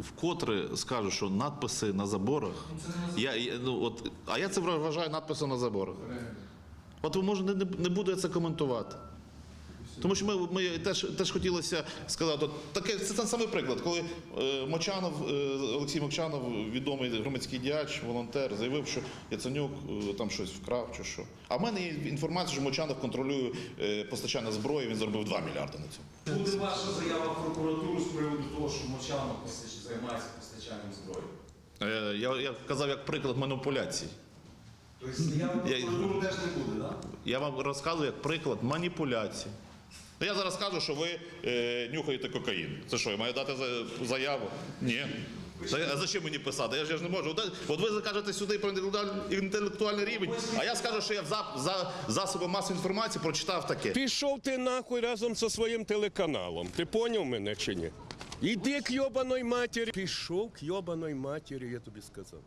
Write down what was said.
вкотре скажу, що надписи на заборах. Я, я, ну, от, а я це вважаю надписи на заборах. От ви може не, не, не буду я це коментувати. Тому що ми, ми теж, теж хотілося сказати, от таке це той самий приклад, коли е, Мочанов, е, Олексій Мочанов, відомий громадський діяч, волонтер, заявив, що Яценюк е, там щось вкрав чи що. А в мене є інформація, що Мочанов контролює е, постачання зброї, він заробив 2 мільярди на цьому. Буде ваша заява в прокуратуру з приводу того, що Мочанов займається постачанням зброї. Е, я, я казав як приклад маніпуляцій. Тобто Я- прокуратуру теж не буде, так? Я вам розказую як приклад маніпуляцій. Ну, я зараз скажу, що ви е, нюхаєте кокаїн. Це що, я маю дати за- заяву? Ні. А зачем мені писати? Я ж, я ж не можу. От, ви закажете сюди про інтелектуальний рівень, а я скажу, що я за, за засобом масової інформації прочитав таке. Пішов ти нахуй разом зі своїм телеканалом. Ти поняв мене чи ні? Іди к йобаної матері. Пішов к йобаної матері, я тобі сказав.